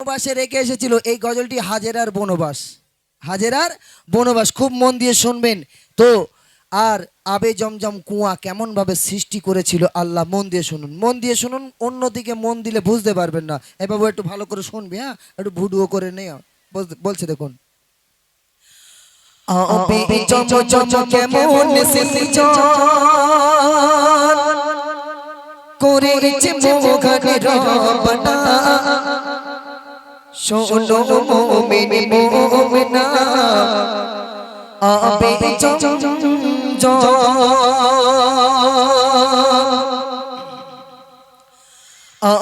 বনবাসে রেখে এসেছিল এই গজলটি হাজেরার বনবাস হাজেরার বনবাস খুব মন দিয়ে শুনবেন তো আর আবে জমজম কুয়া কেমন ভাবে সৃষ্টি করেছিল আল্লাহ মন দিয়ে শুনুন মন দিয়ে শুনুন অন্যদিকে মন দিলে বুঝতে পারবেন না এবার একটু ভালো করে শুনবি হ্যাঁ একটু ভুডুও করে নে বলছে দেখুন আবে জমজম কেমন শোনো মোমিন মোমিনা আবে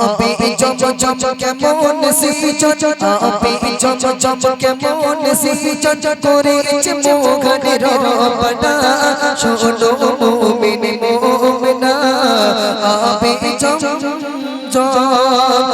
আবে জম জম কেমন সিজন আবে জম জম কেমন সিজন করেছে মোগানে রবনা শোনো মোমিন মোমিনা আবে জম জম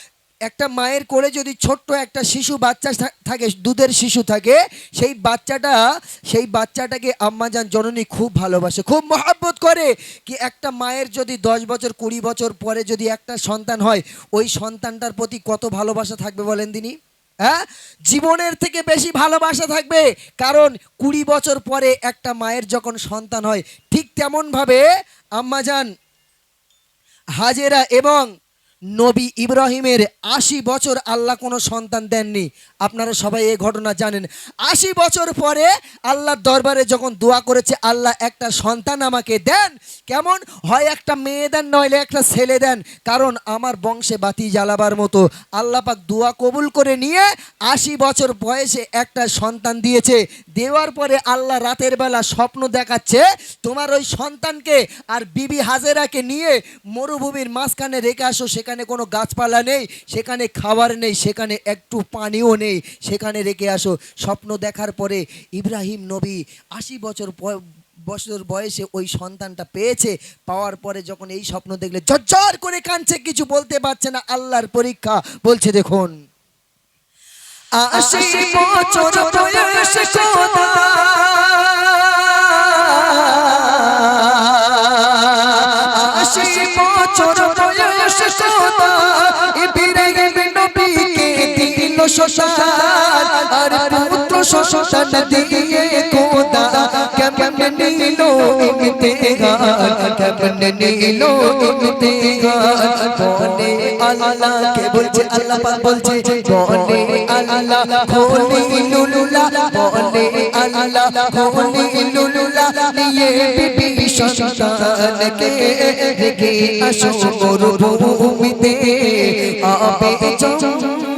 একটা মায়ের কোলে যদি ছোট্ট একটা শিশু বাচ্চা থাকে, দুধের শিশু থাকে, সেই বাচ্চাটা, সেই বাচ্চাটাকে আম্মাজান জননী খুব ভালোবাসে, খুব মহাব্বত করে কি একটা মায়ের যদি দশ বছর, কুড়ি বছর পরে যদি একটা সন্তান হয়, ওই সন্তানটার প্রতি কত ভালোবাসা থাকবে বলেন তিনি? হ্যাঁ? জীবনের থেকে বেশি ভালোবাসা থাকবে, কারণ কুড়ি বছর পরে একটা মায়ের যখন সন্তান হয়, ঠিক তেমনভাবে আম্মাজান হাজেরা এবং নবী ইব্রাহিমের আশি বছর আল্লাহ কোনো সন্তান দেননি। আপনারা সবাই এই ঘটনা জানেন। আশি বছর পরে আল্লাহর দরবারে যখন দোয়া করেছে, আল্লাহ একটা সন্তান আমাকে দেন। কেমন? হয় একটা মেয়ে দেন, নইলে একটা ছেলে দেন। কারণ আমার বংশে বাতি জ্বালাবার মতো। আল্লাহ পাক দোয়া কবুল করে নিয়ে আশি বছর বয়সে একটা সন্তান দিয়েছে। দেওয়ার পরে আল্লাহ রাতের বেলা স্বপ্ন দেখাচ্ছে, তোমার ওই সন্তানকে আর বিবি হাজেরাকে নিয়ে মরুভূমির মাঝখানে রেখে আসো, সেখানে কোনো গাছপালা নেই সেখানে খাবার নেই সেখানে একটু পানিও নেই। সেখানে রেখে আসো। স্বপ্ন দেখার পরে ইব্রাহিম নবী আশি বছর বছর বয়সে ওই সন্তানটা পেয়েছে। পাওয়ার পরে যখন এই স্বপ্ন দেখলে ঝরঝর করে কাঁদছে কিছু বলতে পারছে না। আল্লাহর পরীক্ষা বলছে দেখুন আশি বছর বয়স আশি বছর সন্তান আর পুত্র সন্তান দিয়ে খোদা কেমন নিল ইমতিহান কেমন নিল ইমতিহান বলে আল্লাহ কে বলছে, আল্লাহ পাক বলছে বলে আল্লাহ খোলি লুলুলা বলে আল্লাহ খোলি লুলুলা, নিয়ে বিবি সন্তানকে রেখে আসো মরুভূমিতে জম জম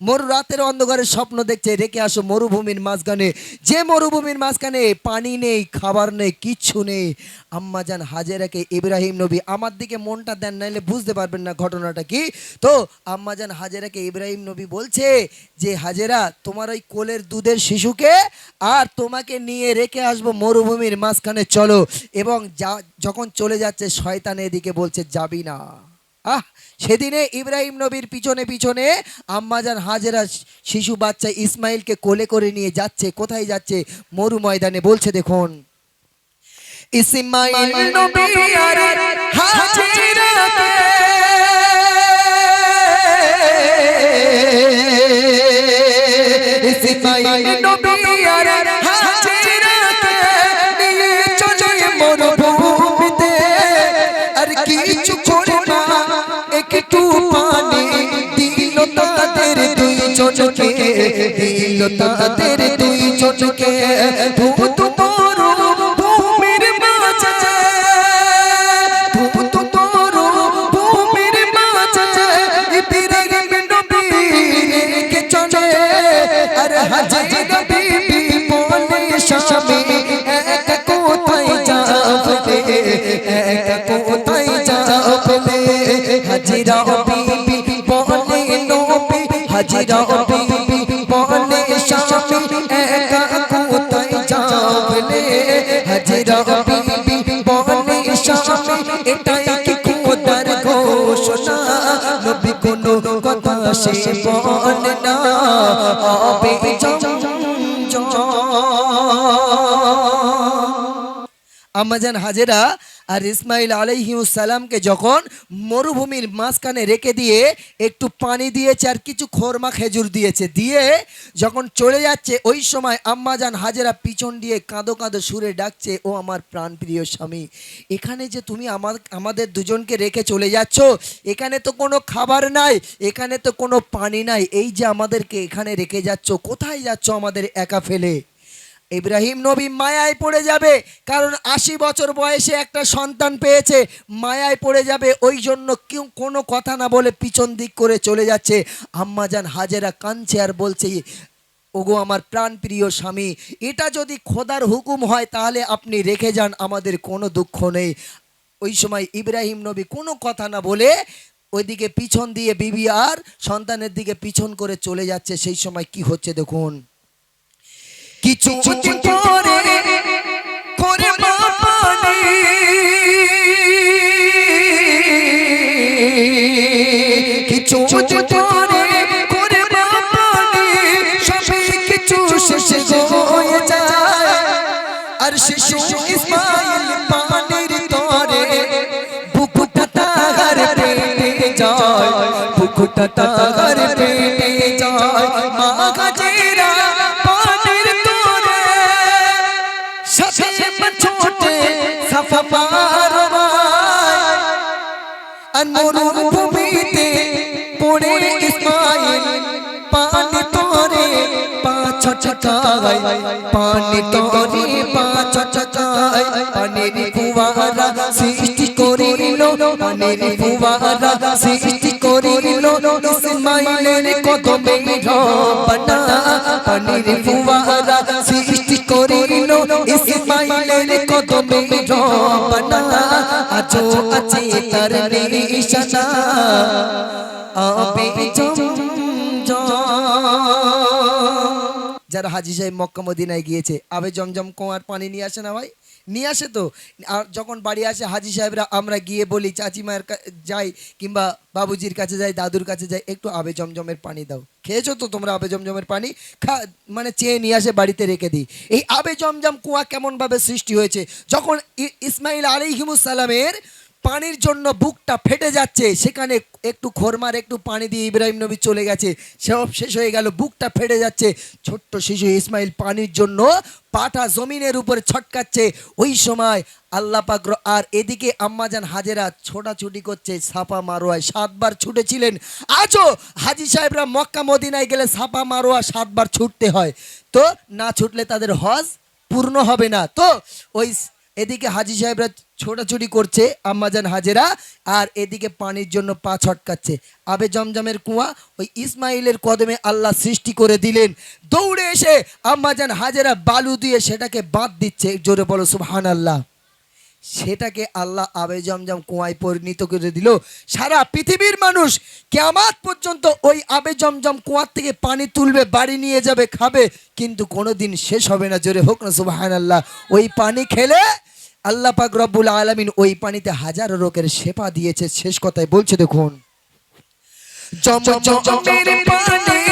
মরু রাতের অন্ধকারে স্বপ্ন দেখছে রেখে আসো মরুভূমির মাঝখানে যে মরুভূমির মাঝখানে পানি নেই, খাবার নেই, কিচ্ছু নেই আম্মাজান হাজেরাকে ইব্রাহিম নবী। আমার দিকে মনটা দেন, নাইলে বুঝতে পারবেন না ঘটনাটা কি। তো আম্মাজান হাজেরাকে ইব্রাহিম নবী বলছে যে, হাজেরা, তোমার ওই কোলের দুধের শিশুকে আর তোমাকে নিয়ে রেখে আসব মরুভূমির মাঝখানে, চলো। এবং যা, যখন চলে যাচ্ছে, শয়তান এদিকে বলছে, যাবি না। আহ সেদিনে ইব্রাহিম নবীর পিছনে পিছনে আম্মাজান হাজেরা শিশু বাচ্চা ইসমাইলকে কোলে করে নিয়ে যাচ্ছে কোথায় যাচ্ছে? মরু ময়দানে বলছে দেখুন। ইসমাইল নবী আর হাজেরাকে দিল তাদের দুই চোখকে নবী কোনো কথা সে বল না। আবে আমাজান হাজেরা আর ইসমাইল আলাইহিউসালামকে যখন মরুভূমির মাঝখানে রেখে দিয়ে একটু পানি দিয়েছে আর কিছু খোরমা খেজুর দিয়েছে, দিয়ে যখন চলে যাচ্ছে, ওই সময় আম্মাজান হাজেরা পিছন দিয়ে কাঁদো কাঁদো সুরে ডাকছে, ও আমার প্রাণপ্রিয় স্বামী, এখানে যে তুমি আমার, আমাদের দুজনকে রেখে চলে যাচ্ছ, এখানে তো কোনো খাবার নাই, এখানে তো কোনো পানি নাই, এই যে আমাদেরকে এখানে রেখে যাচ্ছ, কোথায় যাচ্ছ আমাদের একা ফেলে? ইব্রাহিম নবী মায়ায় পড়ে যাবে, কারণ আশি বছর বয়সে একটা সন্তান পেয়েছে, মায়ায় পড়ে যাবে ওই জন্য কেউ কোনো কথা না বলে পিছন দিক করে চলে যাচ্ছে। আম্মাজান হাজেরা কাঁদছে আর বলছে, ওগো আমার প্রাণপ্রিয় স্বামী, এটা যদি খোদার হুকুম হয় তাহলে আপনি রেখে যান, আমাদের কোনো দুঃখ নেই। ওই সময় ইব্রাহিম নবী কোনো কথা না বলে ওইদিকে পিছন দিয়ে বিবি আর সন্তানের দিকে পিছন করে চলে যাচ্ছে। সেই সময় কি হচ্ছে দেখুন। কিছু পরে করে বাপানি কিছু পরে করে বাপানি সবে কিছু শেষ হয়ে যায়। আর শিশু ইসমাইল পানির তরে বুকুটা তাহার পেটে যায়। বুকুটা তাহার পেটে যায়। মা সাফা পারবায় আর মরুভূমিতে পড়ে ইসমাইল পানি তরে পাঁচ ছটায় পানি তরে পাঁচ ছটায় পানির ফুয়ারা সৃষ্টি করিল পানির ফুয়ারা সৃষ্টি করিল ইসমাইলের কদমে রবনা পানির ফুয়ারা সৃষ্টি করিল ইসমাইলের কদমে রবনা আজো আছে তার নিশানা আবে যারা হাজি সাহেব মক্কা মদিনায় গিয়েছে আবে জমজম কুয়ার পানি নিয়ে আসে না ভাই নিয়ে আসে তো? আর যখন বাড়ি আসে, হাজি সাহেবরা, আমরা গিয়ে বলি চাচিমায়ের কা- যাই কিংবা বাবুজির কাছে যাই, দাদুর কাছে যাই, একটু আবে জমজমের পানি দাও। খেয়েছো তো তোমরা আবে জমজমের পানি? খা মানে চেয়ে নিয়ে আসে, বাড়িতে রেখে দিই। এই আবে জমজম কুয়া কেমনভাবে সৃষ্টি হয়েছে? যখন ইসমাইল আলিহিমুসালামের পানির জন্য বুকটা ফেটে যাচ্ছে, সেখানে একটু খোরমার একটু পানি দিয়ে ইব্রাহিম নবী চলে গেছে, সব শেষ হয়ে গেল, বুকটা ফেটে যাচ্ছে। ছোট্ট শিশু ইসমাইল পানির জন্য পাটা জমিনের উপরে ছটকাচ্ছে। ওই সময় আল্লাহ পাক আর এদিকে আম্মাজান হাজেরা ছোটাছুটি করছে সাপা মারোয়ায় সাতবার ছুটেছিলেন। আজও হাজি সাহেবরা মক্কা মদিনায় গেলে সাপা মারোয়া সাতবার ছুটতে হয়। তো না ছুটলে তাদের হজ পূর্ণ হবে না। তো ওই এদিকে হাজি সাহেবরা ছোটাছুটি করছে আম্মাজান হাজেরা, আর এদিকে পানির জন্য পা ছটকাচ্ছে। আবে জমজমের কুয়া, ওই ইসমাইলের কদমে আল্লাহ সৃষ্টি করে দিলেন। দৌড়ে এসে আম্মাজান হাজেরা বালু দিয়ে সেটাকে বাঁধ দিচ্ছে। জোরে বলো সুবহান আল্লাহ সেটাকে আল্লাহ আবে জমজম কুয়ায় পরিণত করে দিল। সারা পৃথিবীর মানুষ কেয়ামাত পর্যন্ত ওই আবে জমজম কুয়ার থেকে পানি তুলবে বাড়ি নিয়ে যাবে খাবে কিন্তু কোনোদিন শেষ হবে না। জোরে হোক না সুবাহান আল্লাহ ওই পানি খেলে আল্লাহ পাক রব্বুল আলমিন ওই পানিতে হাজারো রোগের সেবা দিয়েছে। শেষ কথায় বলছে দেখুন। জমজমের পানি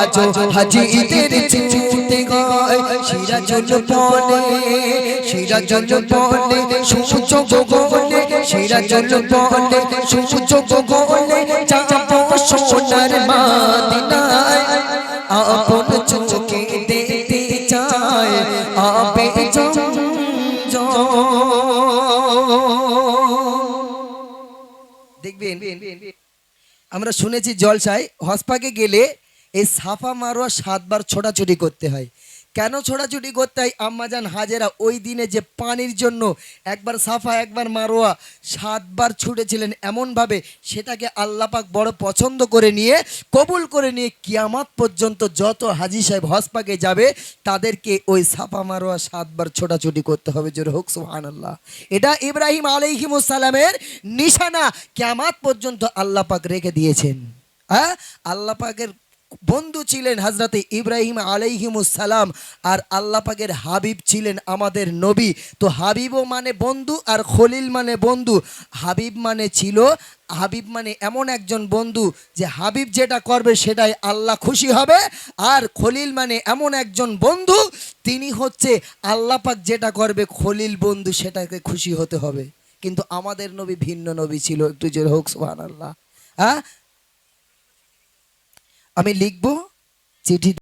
আজো হাজিদের ছুটে হয়। সিরাজুল বলে সিরাজুল বলে সূর্য গগনে, সিরাজুল বলে সূর্য গগনে যাব সোনার আমরা শুনেছি জলসায় হসপাকে গেলে এই সাফা মারোয়া সাতবার ছোটাছুটি করতে হয়। কেন ছোটাছুটি করতে হয়? আম্মাজান হাজেরা ওই দিনে যে পানির জন্য একবার সাফা, একবার মারোয়া, সাতবার ছুটেছিলেন এমনভাবে সেটাকে আল্লাপাক বড় পছন্দ করে নিয়ে, কবুল করে নিয়ে কিয়ামাত পর্যন্ত যত হাজি সাহেব হসপাকে যাবে, তাদেরকে ওই সাফা, মারোয়া, সাতবার ছোটাছুটি করতে হবে। জোরে হোক সুহান আল্লাহ এটা ইব্রাহিম আলাইহিমুসালামের নিশানা কিয়ামাত পর্যন্ত আল্লাপাক রেখে দিয়েছেন। হ্যাঁ? আল্লাহ পাকের বন্ধু ছিলেন হজরতে ইব্রাহিম আলাইহিমুসালাম আর আল্লাহ পাকের হাবিব ছিলেন আমাদের নবী। তো হাবিবও মানে বন্ধু আর খলিল মানে বন্ধু। হাবিব মানে ছিল, হাবিব মানে এমন একজন বন্ধু যে হাবিব যেটা করবে সেটাই আল্লাহ খুশি হবে আর খলিল মানে এমন একজন বন্ধু, তিনি হচ্ছে আল্লাহ পাক যেটা করবে খলিল বন্ধু সেটাকে খুশি হতে হবে। কিন্তু আমাদের নবী ভিন্ন নবী ছিল, একটু যে হোক সুহান আল্লাহ হ্যাঁ? আমি লিখব চিঠি